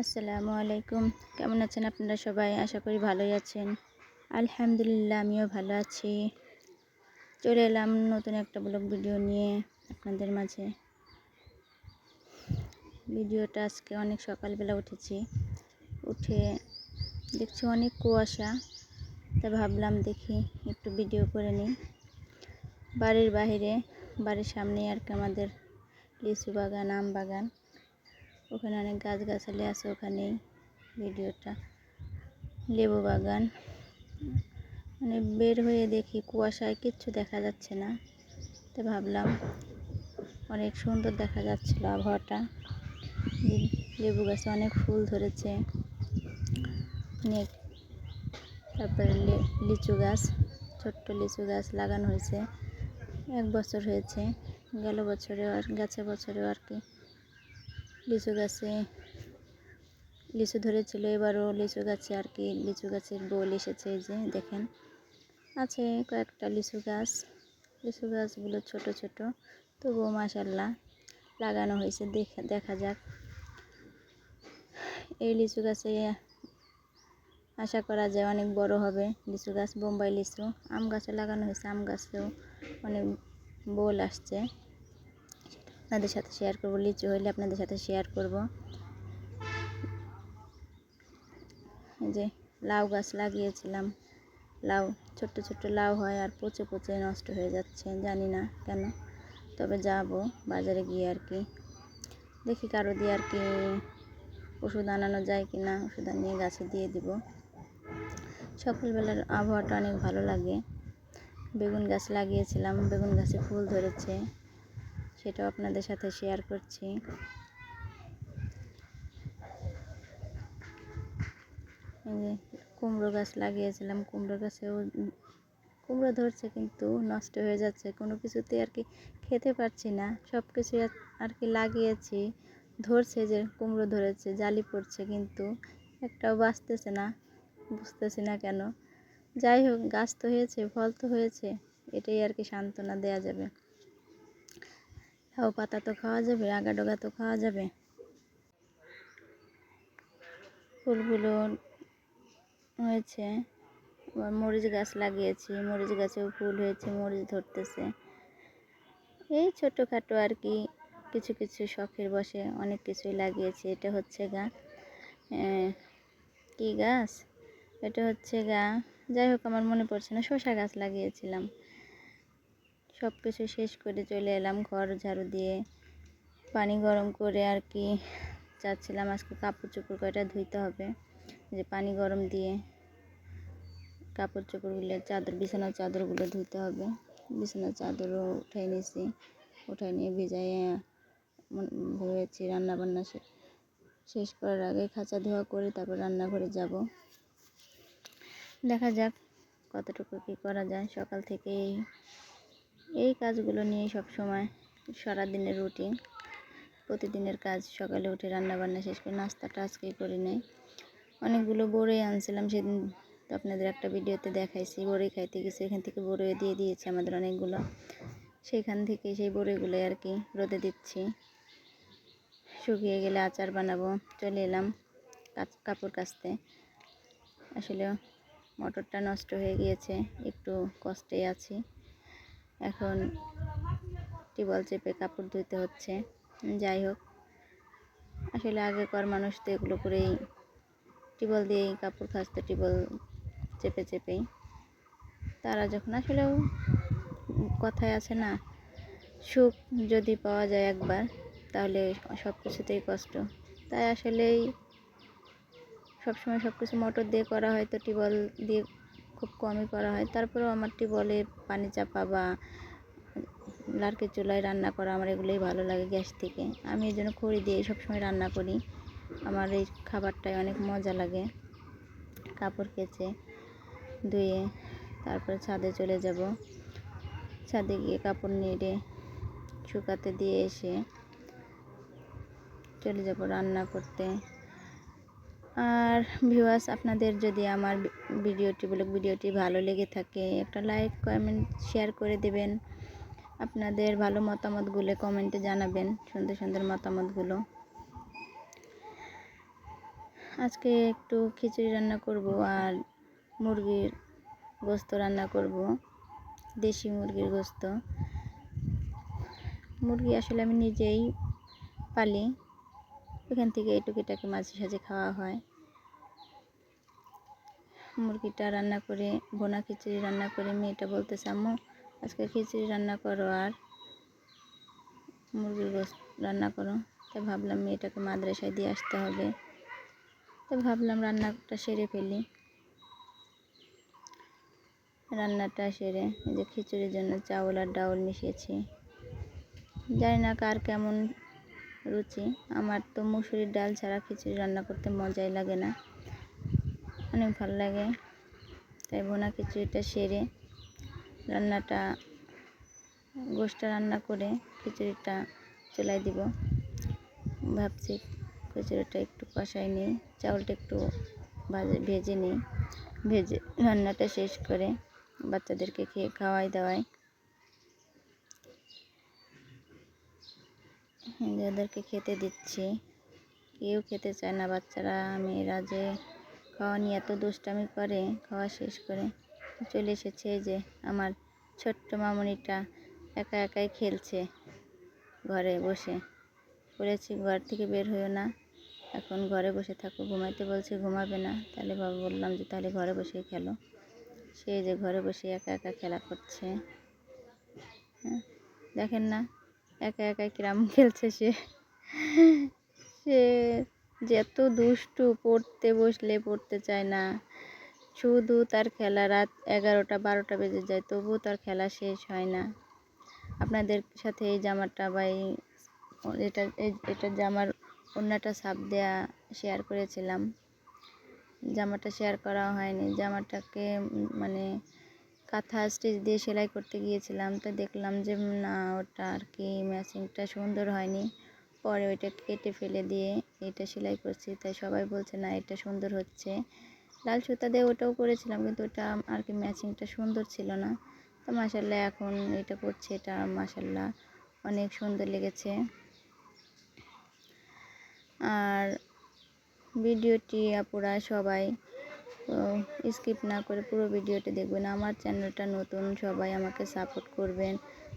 আসসালামু আলাইকুম। কেমন আছেন আপনারা সবাই? আশা করি ভালোই আছেন। আলহামদুলিল্লাহ, আমিও ভালো আছি। চলে এলাম নতুন একটা ব্লগ ভিডিও নিয়ে আপনাদের মাঝে। ভিডিওটা আজকে অনেক সকালবেলা উঠেছি। উঠে দেখছি অনেক কুয়াশা। তা ভাবলাম দেখি একটু ভিডিও করে নিই। বাড়ির বাহিরে, বাড়ির সামনে আর কি আমাদের লিচু বাগান, আম বাগান। ওখানে অনেক গাছগাছালি আছে ওখানেই, ভিডিওটা। লেবু বাগান। মানে বের হয়ে দেখি কুয়াশায় কিচ্ছু দেখা যাচ্ছে না। তো ভাবলাম অনেক সুন্দর দেখা যাচ্ছিল আবহাওয়াটা। লেবু গাছে অনেক ফুল ধরেছে। অনেক তারপরে লিচু গাছ, ছোট্ট লিচু গাছ লাগানো হয়েছে। এক বছর হয়েছে, গেল বছরেও আর, গেছে বছরেও আর কি। লিচু গাছে, লিচু ধরেছিল, এবারও লিচু গাছে আর কি, লিচু গাছের বোল এসেছে যে, দেখেন, আছে কয়েকটা লিচু গাছ, লিচু গাছগুলো ছোট ছোট, তবুও মাসাল্লাহ লাগানো হয়েছে, দেখা দেখা যাক। এই লিচু গাছে আশা করা যায় অনেক বড় হবে লিচু গাছ, বোম্বাই লিচু, আম গাছে লাগানো হয়েছে, আম গাছেও অনেক বোল আসছে। আপনাদের সাথে শেয়ার করব, লিচু হইলে আপনাদের সাথে শেয়ার করব। যে লাউ গাছ লাগিয়েছিলাম, লাউ, ছোট্ট ছোট্ট লাউ হয় আর পচে পচে নষ্ট হয়ে যাচ্ছে, জানি না কেন। তবে যাব বাজারে গিয়ে আর কি। দেখি কারও দিয়ে আর কি ওষুধ আনানো যায় কি না, ওষুধ আনিয়ে গাছে দিয়ে দিব। সকালবেলার আবহাওয়াটা অনেক ভালো লাগে। বেগুন গাছ লাগিয়েছিলাম, বেগুন গাছে ফুল ধরেছে। সেটাও আপনাদের সাথে শেয়ার করছি। কুমড়ো গাছ লাগিয়েছিলাম, কুমড়ো গাছেও কুমড়ো ধরছে কিন্তু নষ্ট হয়ে যাচ্ছে, কোনো কিছুতে আর কি খেতে পারছি না সব কিছু আর কি লাগিয়েছি। ধরছে যে কুমড়ো ধরেছে, জালি পড়ছে কিন্তু একটাও বাঁচতেছে না, বুঝতেছি না কেন। যাই হোক, গাছ তো হয়েছে, ফল তো হয়েছে, এটাই আর কি সান্ত্বনা দেওয়া যাবে। লাউ পাতা তো খাওয়া যাবে আগা ডগা তো খাওয়া যাবে। ফুলগুলো হয়েছে, আবার মরিচ গাছ লাগিয়েছি, মরিচ গাছেও ফুল হয়েছে, মরিচ ধরতেছে। এই ছোটোখাটো আর কি, কিছু কিছু শখের বসে অনেক কিছুই লাগিয়েছি। এটা হচ্ছে গা কি গাছ? এটা হচ্ছে গা, যাই হোক, আমার মনে পড়ছে না, শসা গাছ লাগিয়েছিলাম। সব কিছু শেষ করে চলে এলাম ঘর ঝাড়ু দিয়ে। পানি গরম করে আর কি চাচ্ছিলাম আজকে কাপড় চোপড় কয়টা ধুইতে হবে, যে পানি গরম দিয়ে কাপড় চোপড়গুলো, চাদর, বিছানার চাদরগুলো ধুতে হবে। বিছানার চাদরও উঠাই নিয়েছি, উঠাই নিয়ে ভিজাইয়ে ভেবেছি রান্নাবান্না শেষ করার আগে খাঁচা ধোয়া করে তারপর রান্নাঘরে যাব। দেখা যাক কতটুকু কী করা যায়, সকাল থেকেই এই কাজগুলো নিয়ে সব সময় সারাদিনের রুটিন। প্রতিদিনের কাজ, সকালে উঠে রান্নাবান্না শেষ করে নাস্তাটা আজকেই করে নেই। অনেকগুলো বড়ই আনছিলাম, সেদিন তো আপনাদের একটা ভিডিওতে দেখাইছি, বড়ই খাইতে গেছি, এখান থেকে বড়ই দিয়ে দিয়েছে আমাদের অনেকগুলো। সেখান থেকে সেই বড়ইগুলো আর কি রোদে দিচ্ছি। শুকিয়ে গেলে আচার বানাবো, চলে এলাম কাপড় কাচতে। আসলে মোটরটা নষ্ট হয়ে গিয়েছে, একটু কষ্টে আছি। এখন টিবল চেপে কাপড় ধুতে হচ্ছে। যাই হোক, আসলে আগেকার মানুষ তো এগুলো করেই টিবল দিয়েই কাপড় খাসতে টিবল চেপে চেপেই। তারা যখন আসলেও কথায় আছে না, সুখ যদি পাওয়া যায় একবার, তাহলে সব কিছুতেই কষ্ট। তাই আসলেই সবসময় সব কিছু মোটর দিয়ে করা হয় তো টিউবওয়েল দিয়ে খুব কমই করা হয়। তারপরেও আমার বলে, পানি চাপা বা লার্কের চুলায় রান্না করা আমার এগুলোই ভালো লাগে গ্যাস থেকে। আমি এই জন্য খড়ি দিয়ে সবসময় রান্না করি। আমার এই খাবারটাই অনেক মজা লাগে। কাপড় কেচে ধুয়ে তারপরে ছাদে চলে যাব। ছাদে গিয়ে কাপড় নেড়ে শুকাতে দিয়ে এসে চলে যাব রান্না করতে। আর ভিউয়ার্স আপনাদের যদি আমার ভিডিওটি বলে, ভিডিওটি ভালো লেগে থাকে, একটা লাইক কমেন্ট শেয়ার করে দেবেন। আপনাদের ভালো মতামতগুলো কমেন্টে জানাবেন, সুন্দর সুন্দর মতামতগুলো। আজকে একটু খিচুড়ি রান্না করব আর মুরগির গোস্ত রান্না করব, দেশি মুরগির গোস্ত। মুরগি আসলে আমি নিজেই পালি। ওখান থেকে এটুকুটাকে মাঝে সাঝে খাওয়া হয়। মুরগিটা রান্না করে বোনা খিচুড়ি রান্না করে, মেয়েটা বলতেছে, আম্মু, আজকে খিচুড়ি রান্না করো আর মুরগির গোস্ত রান্না করো। তাই ভাবলাম মেয়েটাকে মাদ্রাসায় দিয়ে আসতে হবে। তো ভাবলাম রান্নাটা সেরে ফেলি। রান্নাটা সেরে এই যে খিচুড়ির জন্য চাউল আর ডাউল মিশিয়েছি। জানি না কার কেমন রুচি। আমার তো মুসুরির ডাল ছাড়া খিচুড়ি রান্না করতে মজাই লাগে না। অনেক ভালো লাগে। তাই বোনা খিচুড়িটা সেরে রান্নাটা গোষ্ঠটা রান্না করে খিচুড়িটা চলাই দিব। ভাবছি খিচুড়িটা একটু কষাই নিই, চাউলটা একটু ভাজে, ভেজে নিই। ভেজে রান্নাটা শেষ করে বাচ্চাদেরকে খেয়ে খাওয়াই দাওয়াই ওদেরকে খেতে দিচ্ছি। কেউ খেতে চায় না বাচ্চারা, মেয়েরা যে খাওয়া নিয়ে এত দুষ্টামি করে, খাওয়া শেষ করে। চলে এসেছে যে আমার ছোট্ট মামনিটা একা একাই খেলছে ঘরে বসে। বলেছি, ঘর থেকে বের হইও না। এখন ঘরে বসে থাকো। ঘুমাইতে বলছে, ঘুমাবে না। তাহলে বাবা বললাম যে, তাহলে ঘরে বসেই খেলো। সে যে ঘরে বসে একা একা খেলা করছে। হ্যাঁ দেখেন না। একা একা কিরাম খেলছে সে। সে যত দুষ্টু, পড়তে বসলে পড়তে চায় না। শুধু তার খেলা রাত এগারোটা, বারোটা বেজে যায়, তবুও তার খেলা শেষ হয় না। আপনাদের সাথে এই জামাটা বা এই এটা এটা জামার অন্যটা সাপ দেয়া শেয়ার করেছিলাম। জামাটা শেয়ার করা হয়নি। জামাটাকে মানে কাঁথা স্টিচ দিয়ে সেলাই করতে গিয়েছিলাম, তো দেখলাম যে না, ওটা আর কি ম্যাচিংটা সুন্দর হয়নি। পরে ওইটা কেটে ফেলে দিয়ে এটা সেলাই করছি, তাই সবাই বলছে, না, এটা সুন্দর হচ্ছে। লাল সুতা দিয়ে ওটাও করেছিলাম, কিন্তু ওটা আর কি ম্যাচিংটা সুন্দর ছিল না। তো মাসাল্লাহ এখন এটা করছে, এটা মাসাল্লাহ অনেক সুন্দর লেগেছে। আর ভিডিওটি আপুরা সবাই স্কিপ না করে পুরো ভিডিওটি দেখবেন। আমার চ্যানেলটা নতুন, সবাই আমাকে সাপোর্ট করবেন,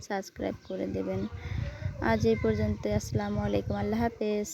সাবস্ক্রাইব করে দেবেন। আজ এই পর্যন্ত আসসালামু আলাইকুম। আল্লাহ হাফেজ।